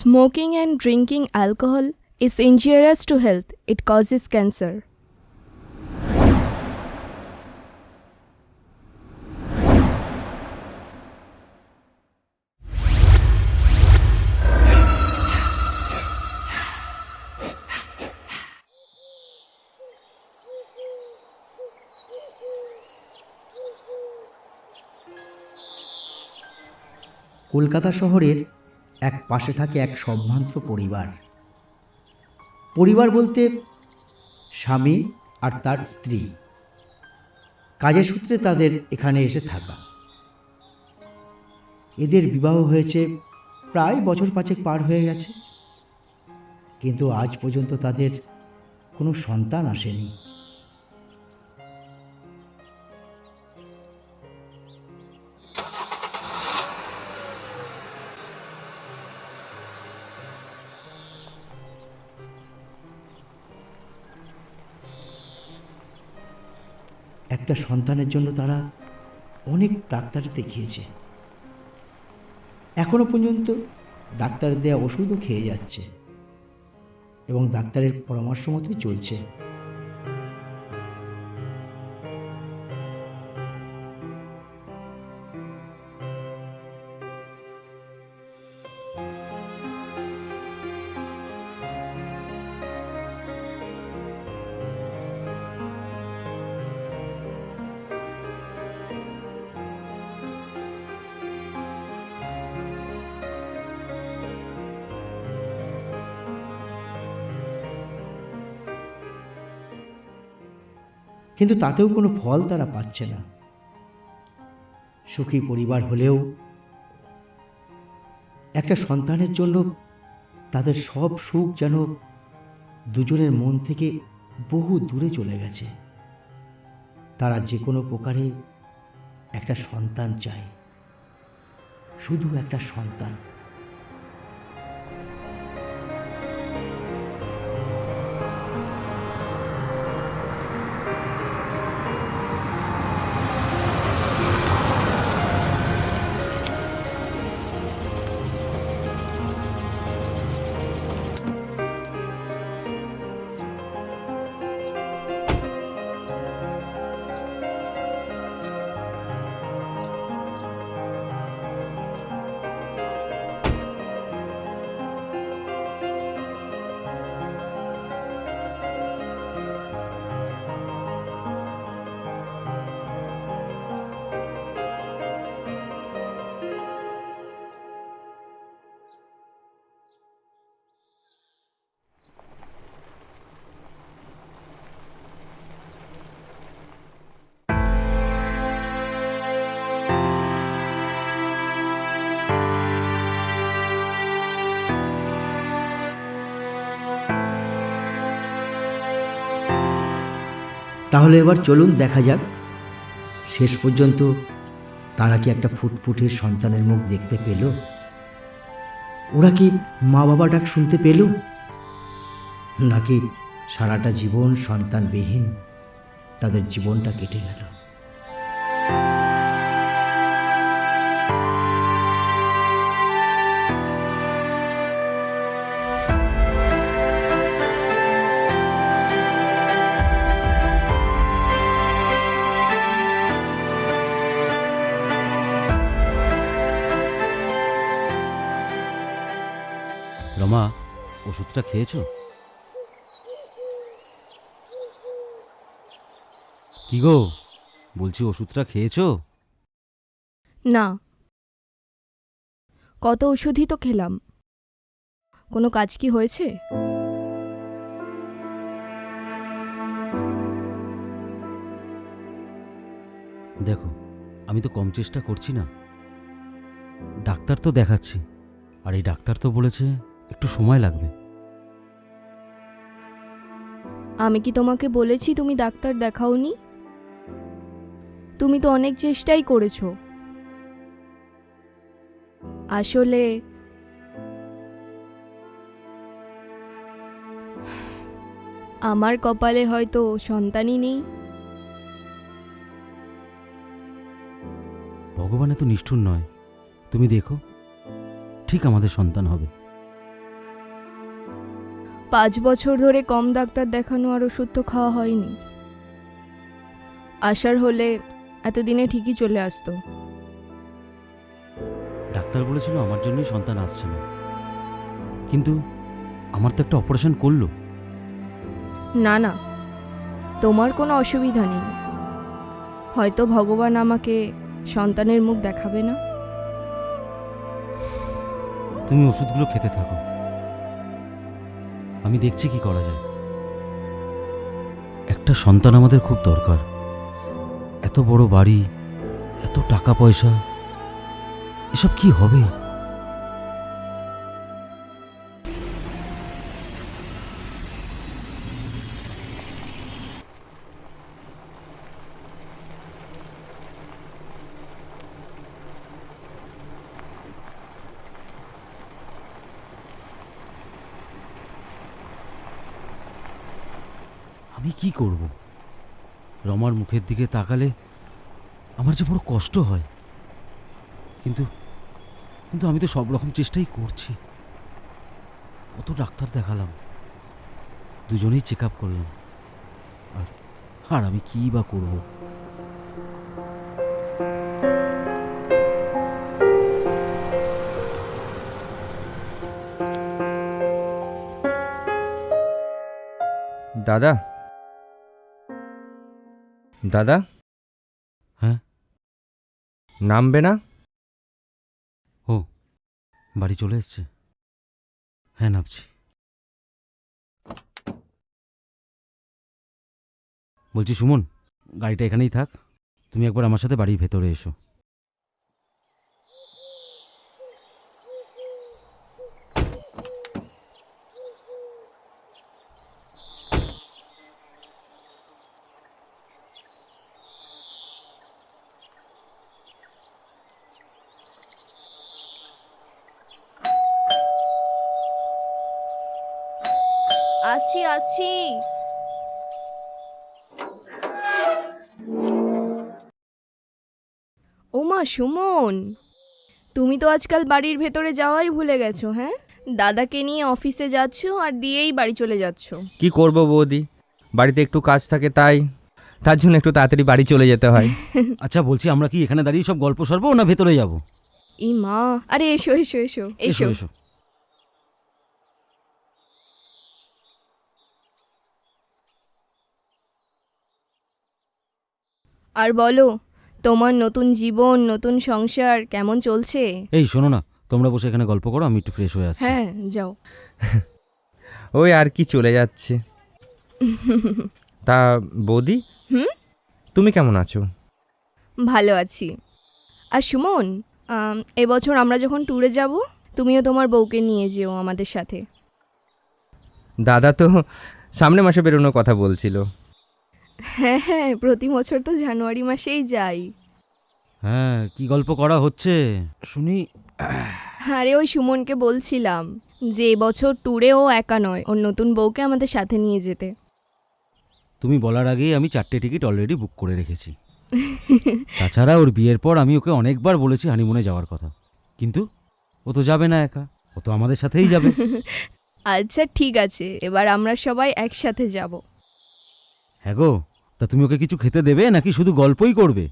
Smoking and drinking alcohol is injurious to health it causes cancer Kolkata শহরের এক পাশে থাকে এক সম্ভ্রান্ত পরিবার। পরিবার বলতে স্বামী আর তার স্ত্রী। কাজের সূত্রে তাদের এখানে এসে থাকা। এদের বিবাহ হয়েছে প্রায় বছর পাঁচেক পার হয়ে গেছে। কিন্তু আজ পর্যন্ত তাদের কোনো সন্তান আসেনি। একটা সন্তানের জন্য তারা অনেক ডাক্তার দেখিয়েছে। এখনও পর্যন্ত ডাক্তার দেয়া ওষুধও খেয়ে যাচ্ছে এবং ডাক্তারের পরামর্শ মতোই চলছে। কিন্তু তাতেও কোনো ফল তারা পাচ্ছে না। সুখী পরিবার হলেও একটা সন্তানের জন্য তাদের সব সুখ যেন দুজনের মন থেকে বহু দূরে চলে গেছে। তারা যে কোনো প্রকারে একটা সন্তান চায়। শুধু একটা সন্তান। তাহলে এবার চলুন দেখা যাক। শেষ পর্যন্ত তারা কি একটা ফুটফুটে সন্তানের মুখ দেখতে পেল? ওরা কি মা বাবা ডাক শুনতে পেল? নাকি সারাটা জীবন সন্তানবিহীন তাদের জীবনটা কেটে গেল? রমা ওষুধটা খেয়েছো? কি গো বলছি ওষুধটা খেয়েছো? না। কত ওষুধই তো খেলাম। কোনো কাজ কি হয়েছে? দেখো আমি তো কম চেষ্টা করছি না। ডাক্তার তো দেখাচ্ছি। আর এই ডাক্তার তো বলেছে একটু সময় লাগবে। আমি কি তোমাকে বলেছি তুমি ডাক্তার দেখাওনি? তুমি তো অনেক চেষ্টাই করেছ। আসলে আমার কপালে হয়তো সন্তানই নেই। ভগবান এত নিষ্ঠুর নয়। তুমি দেখো ঠিক আমাদের সন্তান হবে। পাঁচ বছর ধরে কম ডাক্তার দেখানো আর ওষুধ তো খাওয়া হয়নি। আসার হলে এতদিনে ঠিকই চলে আসতো। ডাক্তার বলেছিল আমার জন্যই সন্তান আসছে না। কিন্তু আমার তো একটা অপারেশন করল। না না তোমার কোনো অসুবিধা নেই। হয়তো ভগবান আমাকে সন্তানের মুখ দেখাবে না। তুমি ওষুধগুলো খেতে থাকো। আমি দেখছি কি করা যায়। একটা সন্তান আমাদের খুব দরকার। এত বড় বাড়ি, এত টাকা পয়সা, এসব কি হবে? আমি কি করব? রমার মুখের দিকে তাকালে আমার যে বড় কষ্ট হয়। কিন্তু কিন্তু আমি তো সব রকম চেষ্টাই করছি। কত ডাক্তার দেখালাম। দুজনেই চেক আপ করলাম। আর আর আমি কী বা করব? দাদা দাদা? হ্যাঁ? নামবে না? ও বাড়ি চলে এসছে। হ্যাঁ নামছি। বলছি সুমন গাড়িটা এখানেই থাক। তুমি একবার আমার সাথে বাড়ির ভেতরে এসো আসছি আসছি ওমা সুমন। তুমি তো আজকাল বাড়ির ভেতরে যাওয়াই ভুলে গেছো হ্যাঁ? দাদাকে নিয়ে অফিসে যাচ্ছ আর দিয়েই বাড়ি চলে যাচ্ছ। কি করব বৌদি? বাড়িতে একটু কাজ থাকে তাই। তার জন্য একটু তাড়াতাড়ি বাড়ি চলে যেতে হয়। আচ্ছা বলছি আমরা কি এখানে দাঁড়িয়ে সব গল্প সরবো না ভেতরে যাব? ই মা আরে এসো এসো এসো এসো। এসো আর বলো তোমার নতুন জীবন নতুন সংসার কেমন চলছে? এই শোনো না তোমরা বসে এখানে গল্প করো আমি একটু ফ্রেশ হয়ে আসছি। হ্যাঁ যাও। ওই আর কি চলে যাচ্ছে। তা বৌদি? হুম? তুমি কেমন আছো? ভালো আছি। আর সুমন আম, এবছর আমরা যখন ট্যুরে যাব তুমিও তোমার বউকে নিয়ে যেও আমাদের সাথে। দাদা তো সামনে মাসে বেরোনোর কথা বলছিল। হ্যাঁ হ্যাঁ প্রতি বছর তো জানুয়ারি মাসেই যাই। হ্যাঁ কি গল্প করা হচ্ছে? শুনি আরে ওই সুমনকে বলছিলাম যে এবছর ট্যুরে ও একা নয় ওর নতুন বউকে আমাদের সাথে নিয়ে যেতে। তুমি বলার আগেই আমি চারটে টিকিট অলরেডি বুক করে রেখেছি। তাছাড়া ওর বিয়ের পর আমি ওকে অনেকবার বলেছি হানিমুনে যাওয়ার কথা। কিন্তু ও তো যাবে না একা ও তো আমাদের সাথেই যাবে। আচ্ছা ঠিক আছে এবার আমরা সবাই একসাথে যাব। হ্যাঁ গো তা তুমি ওকে কিছু খেতে দেবে নাকি শুধু গল্পই করবে?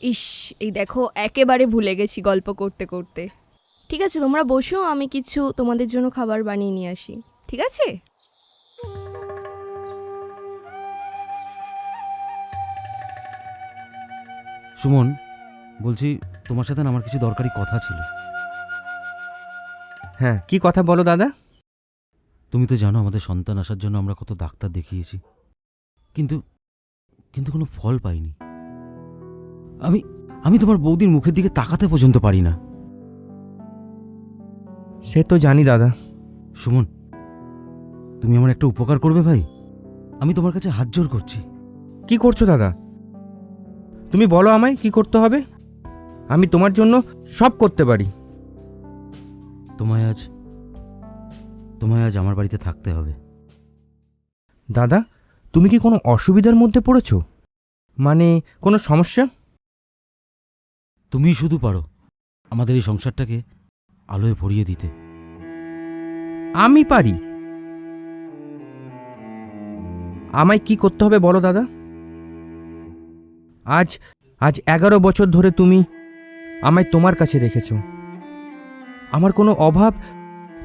ইস এই দেখো একেবারে ভুলে গেছি গল্প করতে করতে। ঠিক আছে তোমরা বসো আমি কিছু তোমাদের জন্য খাবার বানিয়ে নিয়ে আসি। ঠিক আছে? সুমন বলছি তোমার সাথে না আমার কিছু দরকারি কথা ছিল। হ্যাঁ কি কথা বলো দাদা? তুমি তো জানো আমাদের সন্তান আসার জন্য আমরা কত ডাক্তার দেখিয়েছি। কিন্তু কিন্তু কোনো ফল পাইনি। আমি আমি তোমার বৌদির মুখের দিকে তাকাতে পর্যন্ত পারি না। সে তো জানি দাদা। সুমন তুমি আমার একটা উপকার করবে ভাই। আমি তোমার কাছে হাত জোর করছি। কি করছ দাদা? তুমি বলো আমায় কি করতে হবে। আমি তোমার জন্য সব করতে পারি। তোমায় আজ তোমায় আজ আমার বাড়িতে থাকতে হবে। দাদা তুমি কি কোনো অসুবিধার মধ্যে পড়েছো? মানে কোনো সমস্যা? তুমিই শুধু পারো আমাদের এই সংসারটাকে আলোয় ভরিয়ে দিতে। আমি পারি। আমায় কি করতে হবে বলো দাদা? আজ আজ এগারো বছর ধরে তুমি আমায় তোমার কাছে রেখেছ। আমার কোনো অভাব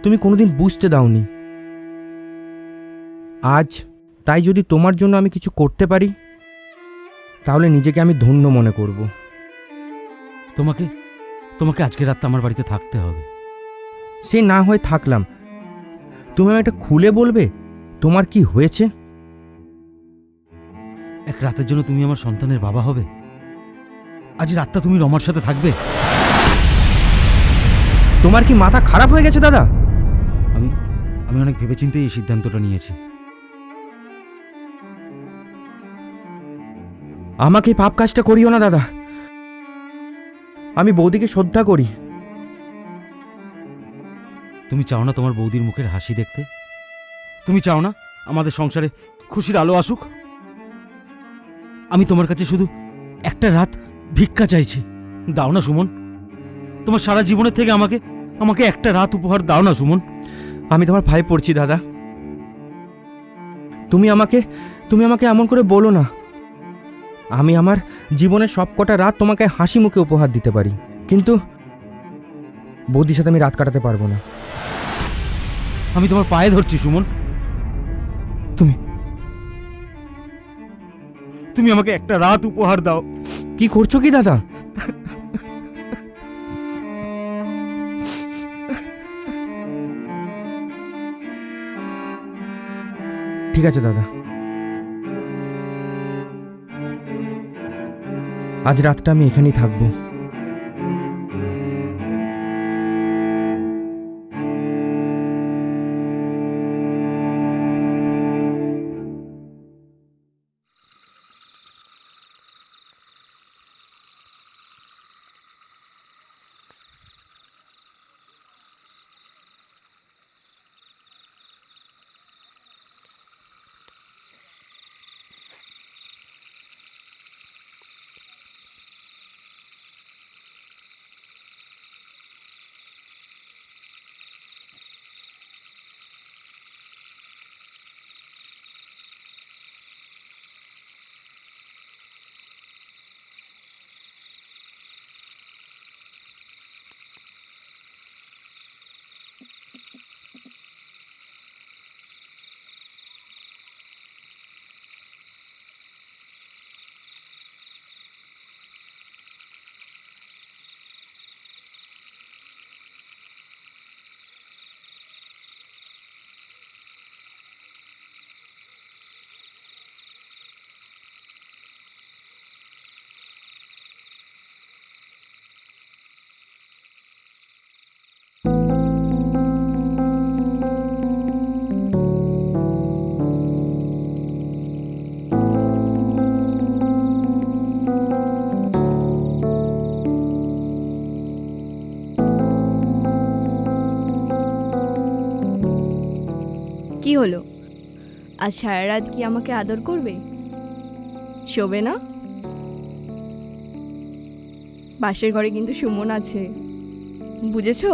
তুমি কোনোদিন বুঝতে দাওনি। আজ তাই যদি তোমার জন্য আমি কিছু করতে পারি, তাহলে নিজেকে আমি ধন্য মনে করব। তোমাকে তোমাকে আজকে রাতটা আমার বাড়িতে থাকতে হবে। সে না হয়ে থাকলাম। তুমি এটা খুলে বলবে? তোমার কি হয়েছে? এক রাতের জন্য তুমি আমার সন্তানের বাবা হবে? আজ রাতটা তুমি রমার সাথে থাকবে? তোমার কি মাথা খারাপ হয়ে গেছে দাদা? আমি আমি অনেক ভেবেচিন্তে এই সিদ্ধান্তটা নিয়েছি। আমাকে এই পাপ কাজটা করিও না দাদা। আমি বৌদিকে শ্রদ্ধা করি। তুমি চাও না তোমার বৌদির মুখের হাসি দেখতে? তুমি চাও না আমাদের সংসারে খুশির আলো আসুক? আমি তোমার কাছে শুধু একটা রাত ভিক্ষা চাইছি। দাও না সুমন। তোমার সারা জীবনের থেকে আমাকে আমাকে একটা রাত উপহার দাও না সুমন। আমি তোমার ভাই পড়ছি দাদা। তুমি আমাকে তুমি আমাকে এমন করে বলো না। আমি আমার জীবনের সব কটা রাত তোমাকে হাসি মুখে উপহার দিতে পারি। কিন্তু বৌদির সাথে আমি রাত কাটাতে পারব না। আমি তোমার পায়ে ধরছি সুমন। তুমি। তুমি আমাকে একটা রাত উপহার দাও। কি করছ কি দাদা? ঠিক আছে দাদা। আজ রাতটা আমি এখানেই থাকব। কি হলো? আজ সারা রাত কি আমাকে আদর করবে? শোবে না? পাশের ঘরে কিন্তু সুমন আছে। বুঝেছ?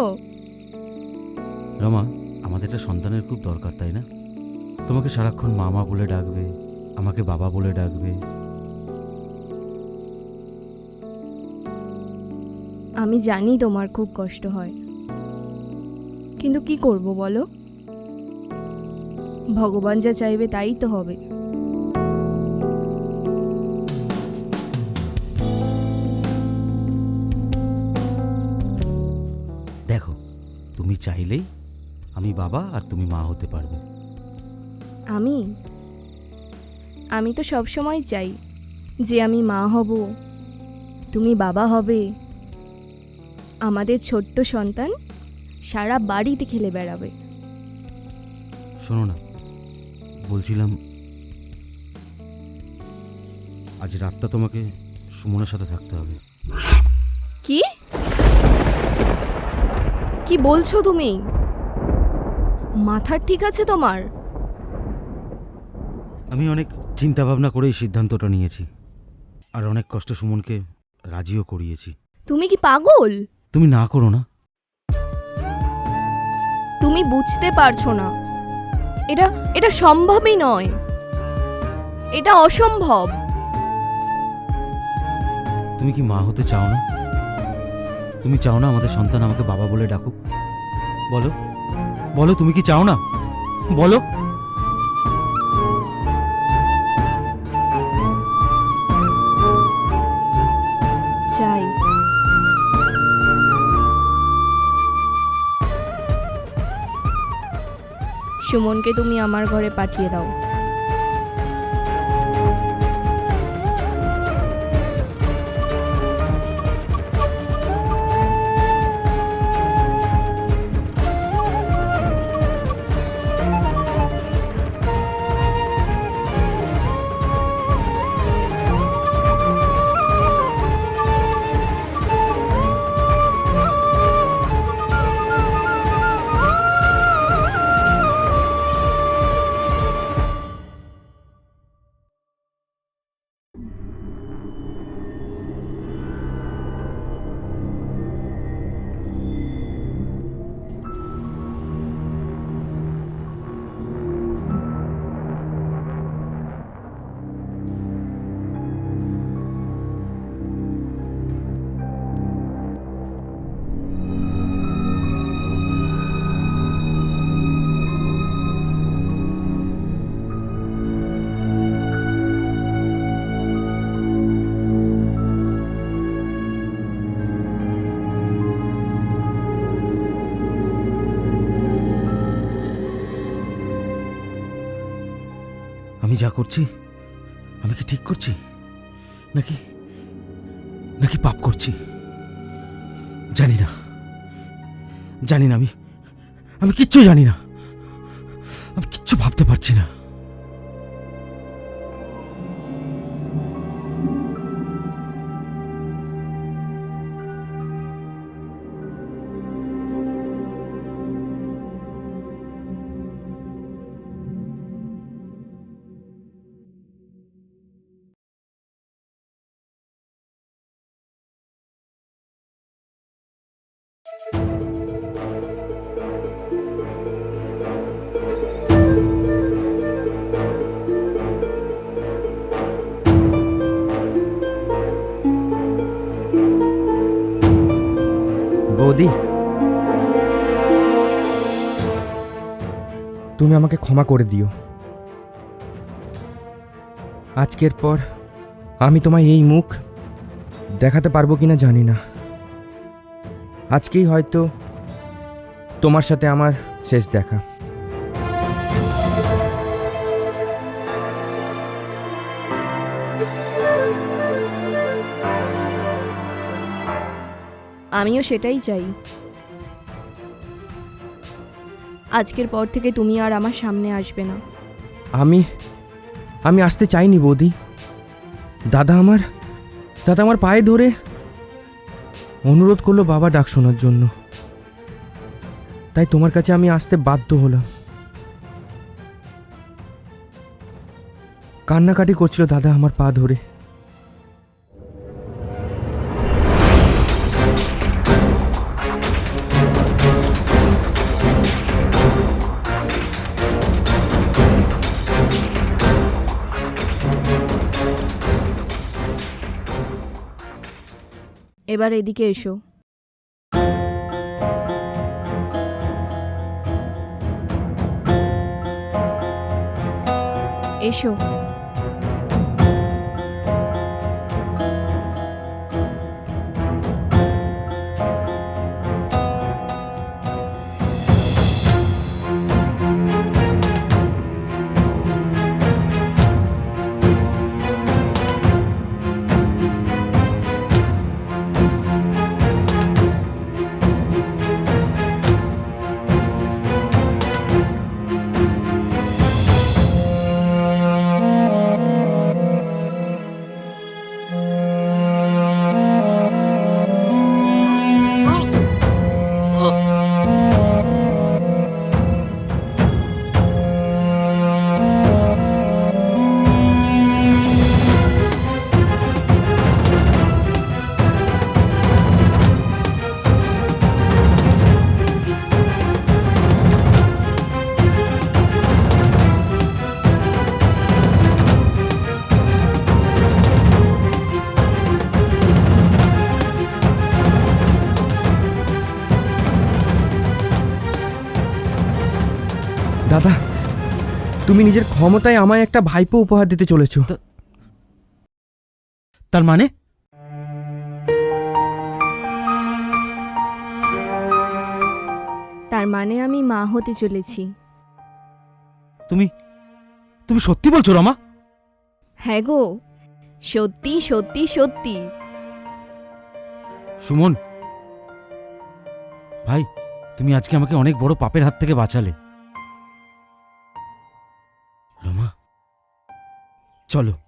রমা আমাদের একটা সন্তানের খুব দরকার তাই না? তোমাকে সারাক্ষণ মামা বলে ডাকবে আমাকে বাবা বলে ডাকবে। আমি জানি তোমার খুব কষ্ট হয়। কিন্তু কি করব বলো? ভগবান যা চাইবে তাই তো হবে। দেখো তুমি চাইলেই আমি বাবা আর তুমি মা হতে পারবে। আমি? আমি তো সব সময় চাই যে আমি মা হব তুমি বাবা হবে। আমাদের ছোট্ট সন্তান সারা বাড়িতে খেলে বেড়াবে। শোনো না বলছিলাম আজ রাতটা তোমাকে সুমনের সাথে থাকতে হবে। কি? কি বলছো তুমি? মাথার ঠিক আছে তোমার? আমি অনেক চিন্তা ভাবনা করে এই সিদ্ধান্তটা নিয়েছি আর অনেক কষ্ট সুমনকে রাজিও করিয়েছি। তুমি কি পাগল? তুমি না করো না। তুমি বুঝতে পারছ না। এটা এটা সম্ভবই নয়। এটা অসম্ভব। তুমি কি মা হতে চাও না? তুমি চাও না আমাদের সন্তান আমাকে বাবা বলে ডাকুক? বলো বলো তুমি কি চাও না? বলো। সুমনকে তুমি আমার ঘরে পাঠিয়ে দাও। যা করছি, আমি কি ঠিক করছি? নাকি নাকি পাপ করছি? জানি না। জানি না আমি আমি কিচ্ছু জানি না। আমি কিচ্ছু ভাবতে পারছি না। বৌদি। তুমি আমাকে ক্ষমা করে দিও। আজকের পর আমি তোমায় এই মুখ দেখাতে পারব কিনা জানি না। আজকেই হয়তো তোমার সাথে আমার শেষ দেখা। আমিও সেটাই চাই। আজকের পর থেকে তুমি আর আমার সামনে আসবে না। আমি আমি আসতে চাইনি বৌদি। দাদা আমার দাদা আমার পায়ে ধরে অনুরোধ করল বাবা ডাক শোনার জন্য। তাই তোমার কাছে আমি আসতে বাধ্য হলাম। কান্নাকাটি করছিল দাদা আমার পা ধরে। এবার এদিকে এসো। এসো তুমি নিজের ক্ষমতায় আমায় একটা ভাইপো উপহার দিতে চলেছো। তার মানে? তার মানে আমি মা হতে চলেছি। তুমি তুমি সত্যি বলছো রমা? হ্যাঁ গো। সত্যি সত্যি সত্যি। সুমন। ভাই তুমি আজকে আমাকে অনেক বড় পাপের হাত থেকে বাঁচালে। চলো